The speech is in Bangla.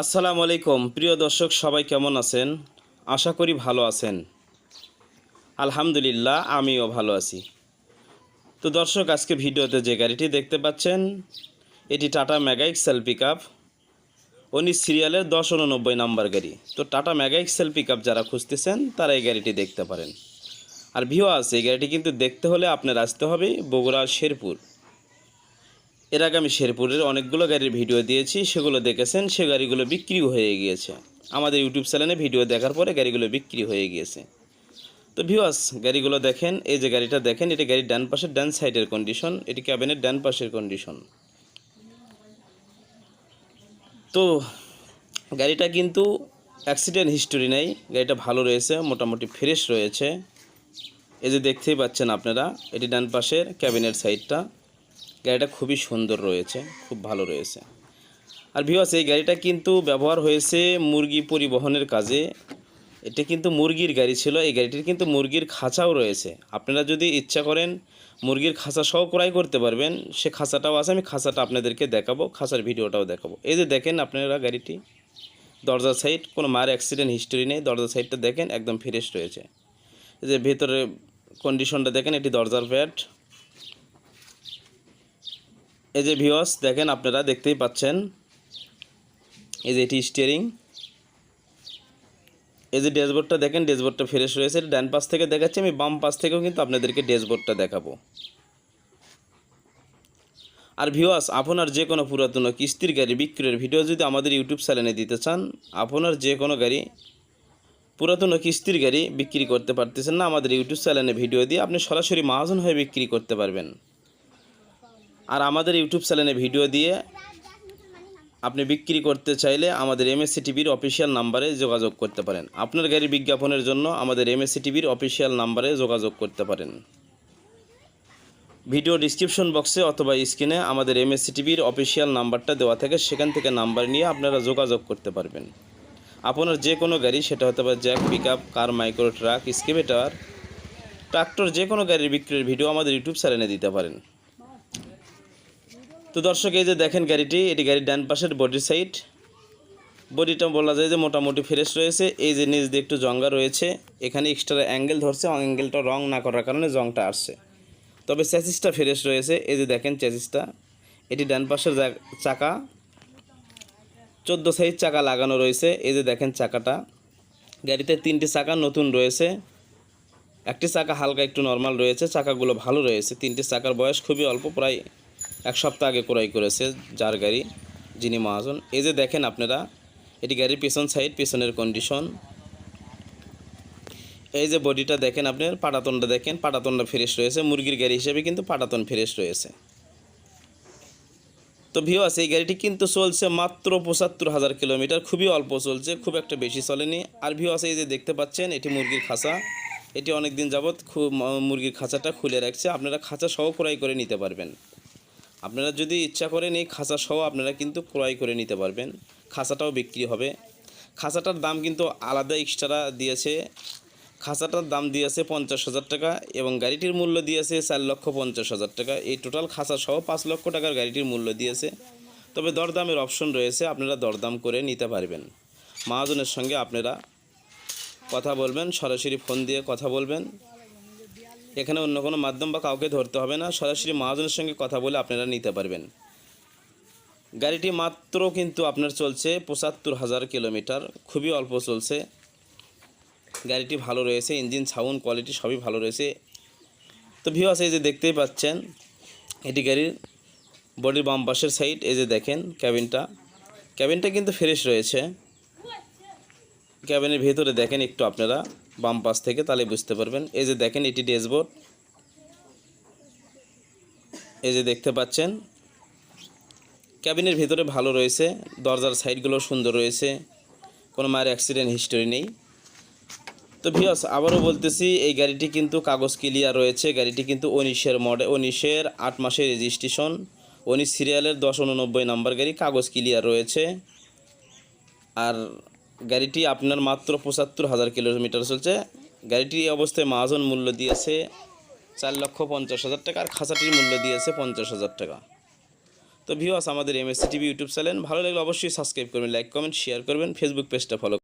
আসসালামু আলাইকুম। প্রিয় দর্শক, সবাই কেমন আছেন? আশা করি ভালো আছেন। আলহামদুলিল্লাহ, আমিও ভালো আছি। তো দর্শক, আজকে ভিডিওতে যে গাড়িটি দেখতে পাচ্ছেন, এটি Tata mega XL pick up উনিশ সিরিয়ালের দশ উননব্বই নাম্বার গাড়ি। তো Tata mega XL pick up যারা খুঁজতেছেন, তারা এই গাড়িটি দেখতে পারেন। আর ভিও আছে এই গাড়িটি কিন্তু দেখতে হলে আপনার আসতে হবে বগুড়া, শেরপুর। এর আগে আমি শেরপুরের অনেকগুলো গাড়ির ভিডিও দিয়েছি, সেগুলো দেখেছেন, সে গাড়িগুলো বিক্রি হয়ে গিয়েছে। আমাদের ইউটিউব চ্যানেলে ভিডিও দেখার পরে গাড়িগুলো বিক্রি হয়ে গিয়েছে। তো ভিওয়াস গাড়িগুলো দেখেন, এই যে গাড়িটা দেখেন, এটি গাড়ির ডান পাশের ডান সাইডের কন্ডিশন এটি ক্যাবিনের ডান পাশের কন্ডিশন তো গাড়িটা কিন্তু অ্যাক্সিডেন্ট হিস্টোরি নেই, গাড়িটা ভালো রয়েছে, মোটামুটি ফ্রেশ রয়েছে। এই যে দেখতেই পাচ্ছেন আপনারা, এটি ডান পাশের ক্যাবিনের সাইডটা গাড়িটা খুবই সুন্দর রয়েছে, খুব ভালো রয়েছে। আর ভিওয়াস এই গাড়িটা কিন্তু ব্যবহার হয়েছে মুরগি পরিবহনের কাজে। এটা কিন্তু মুরগির গাড়ি ছিল, এই গাড়িটির কিন্তু মুরগির খাঁচাও রয়েছে। আপনারা যদি ইচ্ছা করেন মুরগির খাঁচা সহ ক্রয় করতে পারবেন, সে খাঁচাটাও আছে, আমি খাঁচাটা আপনাদেরকে দেখাবো, খাঁচার ভিডিওটাও দেখাবো। এই যে দেখেন আপনারা গাড়িটি দরজার সাইড কোনো মার অ্যাক্সিডেন্ট হিস্টোরি নেই দরজার সাইডটা দেখেন, একদম ফ্রেশ রয়েছে। এই যে ভেতরে কন্ডিশনটা দেখেন, এটি দরজার প্যাড এই যে ভিওস দেখেন আপনারা, দেখতেই পাচ্ছেন। এই যে এটি স্টিয়ারিং এই যে ড্যাশবোর্ডটা, দেখেন ড্যাশবোর্ডটা ফ্রেশ রয়েছে। ডান পাশ থেকে দেখাচ্ছি, আমি বাম পাশ থেকেও কিন্তু আপনাদেরকে ড্যাশবোর্ডটা দেখাবো। আর ভিওয়াস আপনার যে কোনো পুরাতন কিস্তির গাড়ি বিক্রয়ের ভিডিও যদি আমাদের ইউটিউব চ্যানেলে দিতে চান, আপনার যে কোনো গাড়ি, পুরাতন কিস্তির গাড়ি বিক্রি করতে পারতেছেন না আমাদের ইউটিউব চ্যানেলে ভিডিও দিয়ে, আপনি সরাসরি মহাজন হয়ে বিক্রি করতে পারবেন। আর আমাদের ইউটিউব চ্যানেলে ভিডিও দিয়ে আপনি বিক্রি করতে চাইলে আমাদের এমএসসি টিভির অফিসিয়াল নাম্বারে যোগাযোগ করতে পারেন। আপনার গাড়ির বিজ্ঞাপনের জন্য আমাদের এমএসসি টিভির অফিসিয়াল নাম্বারে যোগাযোগ করতে পারেন। ভিডিও ডিসক্রিপশন বক্সে অথবা স্ক্রিনে আমাদের এমএসসি টিভির অফিসিয়াল নাম্বারটা দেওয়া থাকে। সেখান থেকে নাম্বার নিয়ে আপনারা যোগাযোগ করতে পারবেন। আপনার যে কোনো গাড়ি, সেটা হতে পারে jack pick car micro truck excavator tractor যে কোনো গাড়ির বিক্রির ভিডিও আমাদের ইউটিউব চ্যানেলে দিতে পারেন। তো দর্শক, এই যে দেখেন গাড়িটি, এটি গাড়ির ডান পাশের বডি সাইড বডিটা বলা যায় যে মোটামুটি ফ্রেশ রয়েছে। এই যে নিচ দিয়ে একটু জঙ্গা রয়েছে। এখানে এক্সট্রা অ্যাঙ্গেল ধরছে অ্যাঙ্গেলটা রং না করার কারণে জংটা আসছে। তবে চ্যাসিসটা ফ্রেশ রয়েছে। এই যে দেখেন চ্যাসিসটা এটি ডান পাশের চাকা। চোদ্দ সাইজ চাকা লাগানো রয়েছে। এই যে দেখেন চাকাটা। গাড়িতে তিনটি চাকা নতুন রয়েছে। একটি চাকা হালকা একটু নর্মাল রয়েছে। চাকাগুলো ভালো রয়েছে। তিনটি চাকার বয়স খুবই অল্প, প্রায় এক সপ্তাহ আগে ক্রয় করেছে যার গাড়ি, যিনি মহাজন। এই যে দেখেন আপনারা, এটি গাড়ির পেছন সাইড পেছনের কন্ডিশন এই যে বডিটা দেখেন আপনার পাটাতনটা দেখেন, পাটাতনটা ফ্রেশ রয়েছে। মুরগির গাড়ি হিসেবে কিন্তু পাটাতন ফ্রেশ রয়েছে। তো ভিওয়াস এই গাড়িটি কিন্তু চলছে মাত্র পঁচাত্তর হাজার কিলোমিটার। খুবই অল্প চলছে, খুব একটা বেশি চলেনি। আর ভিওয়াস এই যে দেখতে পাচ্ছেন, এটি মুরগির খাঁচা। এটি অনেক দিন যাবৎ খুব, মুরগির খাঁচাটা খুলে রাখছে। আপনারা খাঁচা সহ ক্রয় করে নিতে পারবেন। আপনারা যদি ইচ্ছা করেন এই খাঁচা সহ আপনারা কিন্তু ক্রয় করে নিতে পারবেন। খাঁচাটাও বিক্রি হবে। খাঁচাটার দাম কিন্তু আলাদা এক্সট্রা দিয়েছে। খাঁচাটার দাম দিয়েছে পঞ্চাশ হাজার টাকা এবং গাড়িটির মূল্য দিয়েছে চার লক্ষ পঞ্চাশ হাজার টাকা। এই টোটাল খাঁচা সহ পাঁচ লক্ষ টাকার গাড়িটির মূল্য দিয়েছে। তবে দরদামের অপশন রয়েছে, আপনারা দরদাম করে নিতে পারবেন। মহাজনের সঙ্গে আপনারা কথা বলবেন, সরাসরি ফোন দিয়ে কথা বলবেন। এখানে অন্য কোনো মাধ্যম বা কাউকে ধরতে হবে না। সরাসরি মহাজনের সঙ্গে কথা বলে আপনারা নিতে পারবেন। গাড়িটি মাত্র কিন্তু আপনার চলছে পঁচাত্তর হাজার কিলোমিটার। খুবই অল্প চলছে। গাড়িটি ভালো রয়েছে, ইঞ্জিন, সাউন্ড কোয়ালিটি সবই ভালো রয়েছে। তো ভিউ আছে এই যে দেখতেই পাচ্ছেন, এটি গাড়ির বডির বাম পাশের সাইড, এই যে দেখেন ক্যাবিনটা। ক্যাবিনটা কিন্তু ফ্রেশ রয়েছে। ক্যাবিনের ভেতরে দেখেন একটু আপনারা, বাম পাশ থেকে তাহলে বুঝতে পারবেন। এই যে দেখেন এটি ড্যাশবোর্ড। এই যে দেখতে পাচ্ছেন, ক্যাবিনের ভেতরে ভালো রয়েছে, দরজার সাইডগুলো সুন্দর রয়েছে, কোনো মায়ের অ্যাক্সিডেন্ট হিস্টোরি নেই। তো ভিওস আবারও বলতেছি, এই গাড়িটি কিন্তু কাগজ ক্লিয়ার রয়েছে, গাড়িটি কিন্তু উনিশের মডেল উনিশের আট মাসের রেজিস্ট্রেশন উনিশ সিরিয়ালের দশ উননব্বই নাম্বার গাড়ি কাগজ ক্লিয়ার রয়েছে। আর গাড়িটি আপনার মাত্র পঁচাত্তর হাজার কিলোমিটার চলছে। গাড়িটি অবস্থায় মাহাজন মূল্য দিয়েছে চার লক্ষ পঞ্চাশ হাজার টাকা আর খাঁচাটির মূল্য দিয়েছে পঞ্চাশ হাজার টাকা। তো ভিউয়ার্স আমাদের এমএসসি টিভি ইউটিউব চ্যানেল ভালো লাগলে অবশ্যই সাবস্ক্রাইব করবেন লাইক কমেন্ট শেয়ার করবেন ফেসবুক পেজটা ফলো